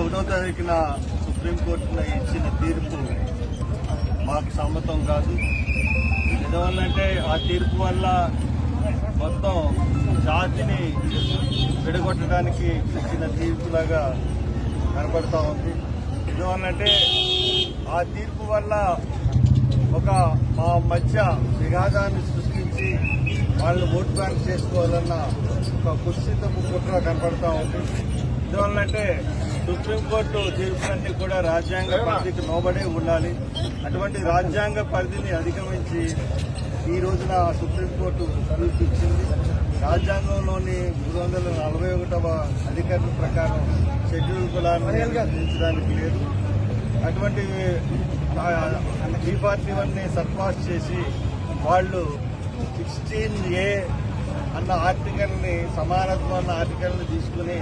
ఒకటో తారీఖున సుప్రీంకోర్టున ఇచ్చిన తీర్పు మాకు సమ్మతం కాదు. ఎందువల్లంటే ఆ తీర్పు వల్ల మొత్తం జాతిని విడగొట్టడానికి ఇచ్చిన తీర్పులాగా కనపడతా ఉంది. ఎందువల్లంటే ఆ తీర్పు వల్ల ఒక మా మధ్య విఘాతాన్ని సృష్టించి వాళ్ళు ఓట్ బ్యాంక్ చేసుకోవాలన్న ఒక కుత్సితపు కుట్ర కనపడతా ఉంది. ఎందువల్లంటే సుప్రీంకోర్టు తీర్పులన్నీ కూడా రాజ్యాంగ పరిధికి లోబడే ఉండాలి. అటువంటి రాజ్యాంగ పరిధిని అధిగమించి ఈ రోజున సుప్రీంకోర్టు తీర్పు ఇచ్చింది రాజ్యాంగంలోని మూడు వందల నలభై ఒకటవ అధికారుల ప్రకారం షెడ్యూల్ కులాన్ని నిర్ణయించడానికి లేదు. అటువంటి ఈ పార్టీ వన్ని సర్పాస్ చేసి వాళ్ళు సిక్స్టీన్ ఏ అన్న ఆర్టికల్ని సమానత్వం అన్న ఆర్టికల్ని తీసుకుని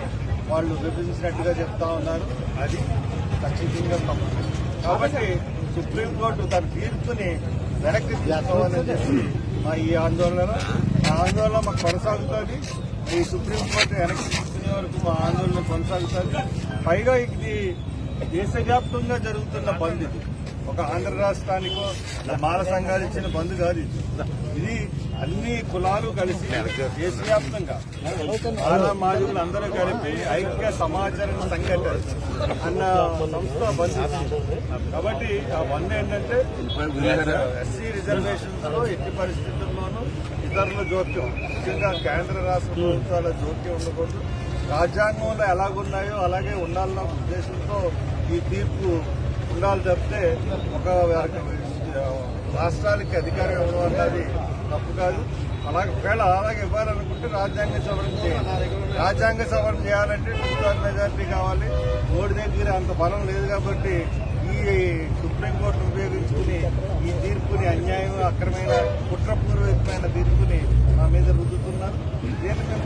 వాళ్ళు విభజించినట్టుగా చెప్తా ఉన్నారు. అది ఖచ్చితంగా తప్పు. కాబట్టి సుప్రీంకోర్టు తన తీర్పుని వెనక్కి తీసుకోవాలని చెప్పి మా ఈ ఆందోళన ఆ ఆందోళన మాకు కొనసాగుతుంది. ఈ సుప్రీంకోర్టు వెనక్కి తీసుకునే వరకు మా ఆందోళన కొనసాగుతుంది. పైగా ఇది దేశవ్యాప్తంగా జరుగుతున్న బంద్ ఒక ఆంధ్ర రాష్ట్రానికో మాల సంఘాలు ఇచ్చిన బంద్ కాదు ఇది. ఇది అన్ని కులాలు కలిసి దేశవ్యాప్తంగా చాలా మాదిగులు అందరూ కలిపి ఐక్య సమాచారం సంఘటన అన్న సంస్థ బంద్ కాబట్టి ఆ బంద్ ఏంటంటే ఎస్సీ రిజర్వేషన్స్లో ఎట్టి పరిస్థితుల్లోనూ ఇతరుల జోక్యం ముఖ్యంగా కేంద్ర రాష్ట్ర ప్రభుత్వాల జోక్యం ఉండకూడదు. రాజ్యాంగంలో ఎలాగున్నాయో అలాగే ఉండాలన్న ఉద్దేశంతో ఈ తీర్పు ఉండాలి తప్పితే ఒక రాష్ట్రాలకి అధికారం ఇవ్వడం అన్నది తప్పు కాదు. అలాగే ఒకవేళ అలాగే ఇవ్వాలనుకుంటే రాజ్యాంగ సవరణ చేయాలి. రాజ్యాంగ సవరణ చేయాలంటే టూ మెజార్టీ కావాలి. మోడీ దగ్గర అంత బలం లేదు కాబట్టి ఈ సుప్రీంకోర్టును ఉపయోగించుకుని ఈ తీర్పుని అన్యాయం అక్రమైన కుట్రపూర్వకమైన తీర్పుని మా మీద రుద్దుతున్నారు. దీనికి